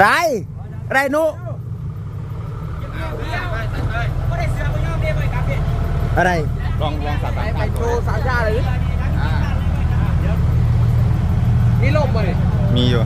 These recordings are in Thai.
ไรไรนุอะไรลองลองสาไปโชว์สามชาเลยนี่ลมไลยมีอยู่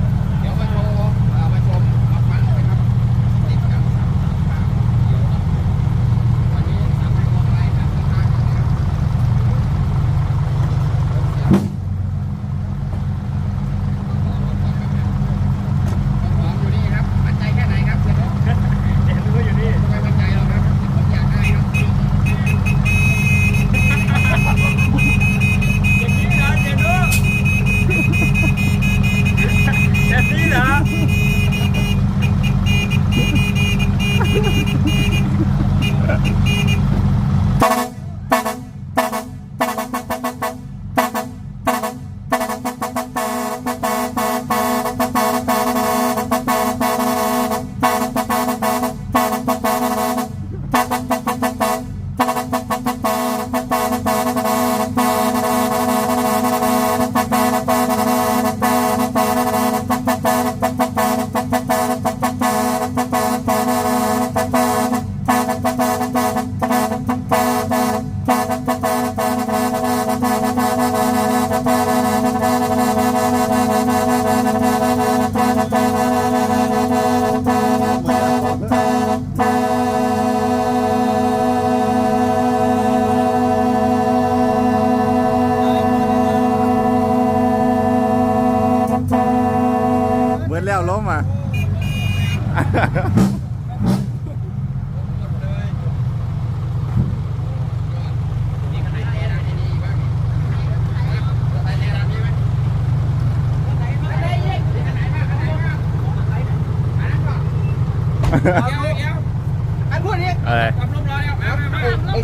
อะไร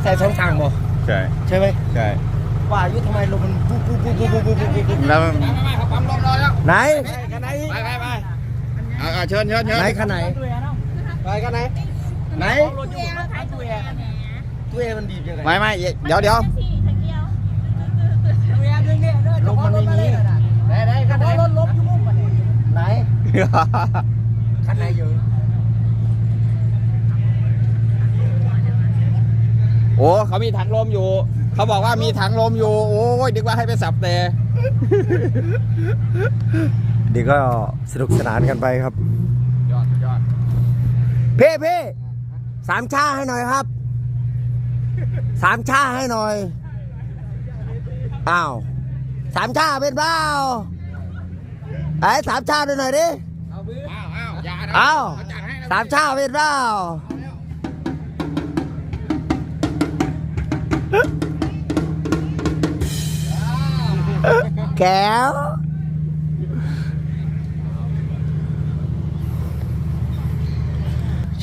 ใส่สองทางบ่ใช่ใช่ไหมใช่ว่าอายุทำไมลมมันปุ๊บปุ๊บปุ๊บปุ๊บปุ๊บปุ๊บปุ๊บแล้วไหนไหนไปไปไปเชิญเชิญเชิญไหนขนาด ไปกันไหนไหนรถอยู่ตัวเองตัวเองมันดีบยังไงไม่ไม่เดี๋ยวเดี๋ยวลมมันไม่มีได้ได้กันไหนรถลบอยู่มุมมันไหนคันไหนอยู่โอ้เขามีถังลมอยู่ เขาบอกว่ามีถังลมอยู่ โอ้ยนึกว่าให้ไปสับแต่เดี๋ยวก็สนุกสนานกันไปครับยอดยอด เพ่เพ่สามชาให้หน่อยครับ สามชาให้หน่อย อ้าว สามชาเป็นเปล่าไอ้สามชาด้วยหน่อยดิเอามืออ้าวอ้าวอย่านะอ้าวจัดให้นะสามชาเป็นเปล่าแก้ว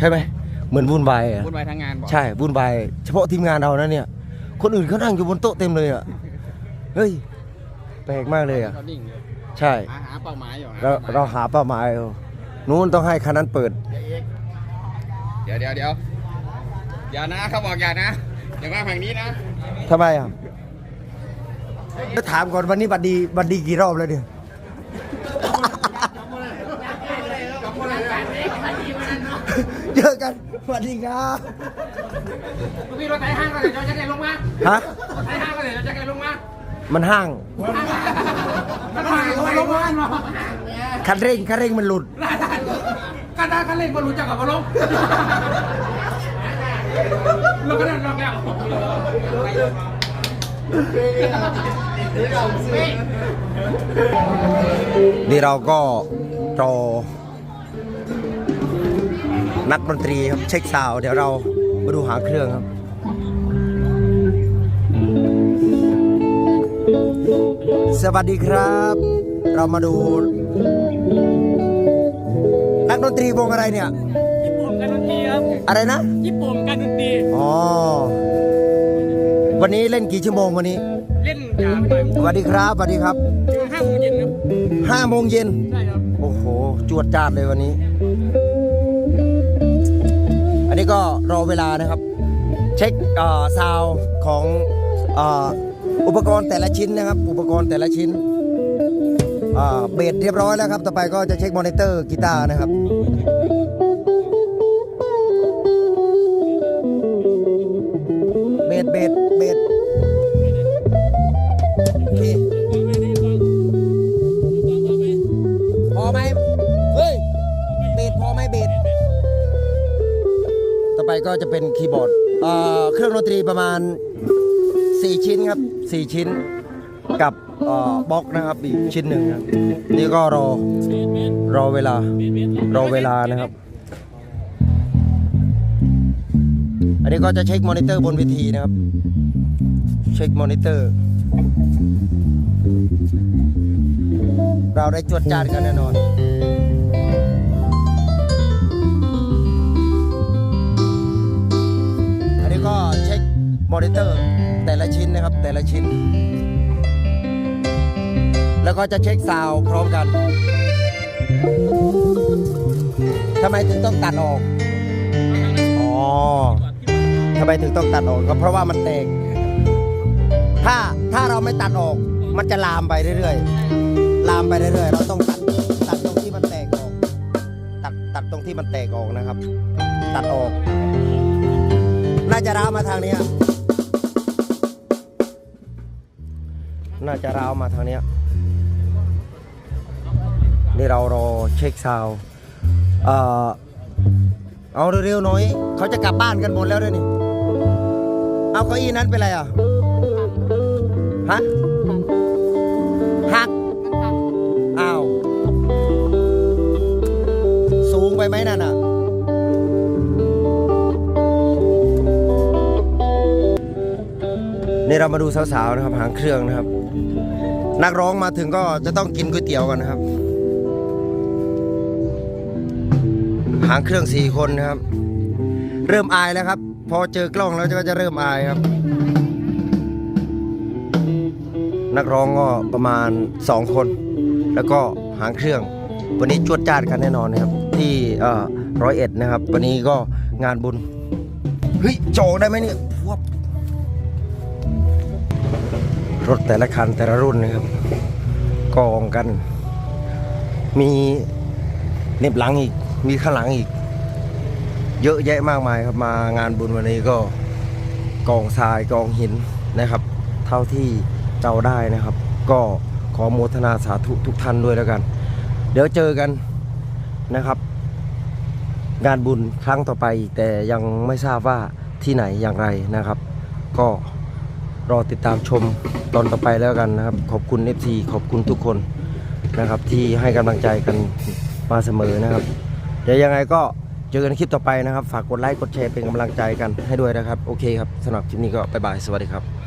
ใช่ไหมเหมือนวุ่นวายอะวุ่นวายทั้งงานบอกใช่วุ่นวายเฉพาะทีมงานเรานะเนี่ย คนอื่นเขานั่งอยู่บนโต๊ะเต็มเลยอะเฮ้ยแปลกมากเลยอะก็นิ่งอยู่ใช่ หาหาเป้าหมายอยู่หเราป้เราหาเป้าหมายอยู่นู้นต้องให้คันนั้นเปิด เดี๋ยวเดี๋ยวเดี๋ยวอย่านะเขาบอกอย่านะอย่ามาฝั่งนี้นะทำไมอะจะถามก่อนวันนี้บัดดีบัดดีกี่รอบแล้วเนี่ย เจอกันสวัสดีครับพี่รถไถห้างก็เลยเราจะแกลงมาฮะรถไถห้างก็เลยเราจะแกลงมามันห้างก็ทางก็ลงมาเนาะคันเร่งคันเร่งมันหลุดก็ได้ก็เล่นบอลรู้จักกับบอลลงเราก็ได้ลองแล้วนี่เราก็รอ นักดนตรีครับเช็คซาวด์เดี๋ยวเรามาดูหาเครื่องครับสวัสดีครับ เรามาดู นักดนตรีวงอะไรเนี่ยญี่ปุ่นการดนตรีครับอะไรนะญี่ปุ่นการดนตรีอ๋อวันนี้เล่นกี่ชั่วโมงวันนี้ เล่นยาวไปสวัสดีครับสวัสดีครับถึงห้าโมงเย็นครับห้าโมงเย็นใช่ครับโอ้โห จวดจาดเลยวันนี้อั นนี้ก็รอเวลานะครับ เช็คซาวของอ,อุปกรณ์แต่ละชิ้นนะครับ อุปกรณ์แต่ละชิ้นเบสเรียบร้อยแล้วครับ ต่อไปก็จะเช็คมอนิเตอร์กีตาร์นะครับ ก็จะเป็นคีย์บอร์ดเครื่องดนตรีประมาณ 4 ชิ้นครับ 4 ชิ้นกับบล็อกนะครับอีกชิ้นหนึ่งครับนี่ก็รอรอเวลารอเวลานะครับ อันนี้ก็จะเช็คมอนิเตอร์บนเวทีนะครับ เช็คมอนิเตอร์ เราได้จวดจานกันแน่นอน ก็เช็คมอนิเตอร์แต่ละชิ้นนะครับแต่ละชิ้น แล้วก็จะเช็คซาวพร้อมกันทำไมถึงต้องตัดออกอ๋อทำไมถึงต้องตัดออกก็เพราะว่ามันแตกถ้าถ้าเราไม่ตัดออก มันจะลามไปเรื่อยๆ ลามไปเรื่อยๆ เราต้องตัดตัดตรงที่มันแตกออก ตัดตัดตรงที่มันแตกออกนะครับ ตัดออก น่าจะร้าวมาทางเนี้ยน่าจะร้าวมาทางเนี้ยนี่เรารอเช็คซาวด์เอ่อเอาเร็วๆหน่อย เขาจะกลับบ้านกันหมดแล้วด้วยนี่ เอาเก้าอี้นั้นเป็นไรอะ ฮะ หัก อ้าว สูงไปไหมนั่นอะ นี่เรามาดูสาวๆนะครับหางเครื่องนะครับ นักร้องมาถึงก็จะต้องกินก๋วยเตี๋ยวกันนะครับ หางเครื่องสี่คนนะครับ เริ่มอายแล้วครับ พอเจอกล้องแล้วก็จะเริ่มอายครับ นักร้องก็ประมาณ2คน แล้วก็หางเครื่อง วันนี้จวดจ้าดกันแน่นอนนะครับ ที่ร้อยเอ็ดนะครับ วันนี้ก็งานบุญเฮ้ยโจกได้ไหมเนี่ย รถแต่ละคันแต่ละรุ่นนะครับ กองกัน มีเน็บหลังอีก มีข้างหลังอีก เยอะแยะมากมายครับมางานบุญวันนี้ก็กองทรายกองหินนะครับ เท่าที่เจ้าได้นะครับ ก็ขอโมทนาสาธุทุกท่านด้วยแล้วกัน เดี๋ยวเจอกันนะครับ งานบุญครั้งต่อไปแต่ยังไม่ทราบว่าที่ไหนอย่างไรนะครับ ก็ รอติดตามชมตอนต่อไปแล้วกันนะครับ ขอบคุณ FC ขอบคุณทุกคนนะครับ ที่ให้กำลังใจกันมาเสมอนะครับ เดี๋ยวยังไงก็เจอกันคลิปต่อไปนะครับ ฝากกดไลค์กดแชร์เป็นกำลังใจกันให้ด้วยนะครับ โอเคครับสำหรับคลิปนี้ก็บ๊ายบาย สวัสดีครับ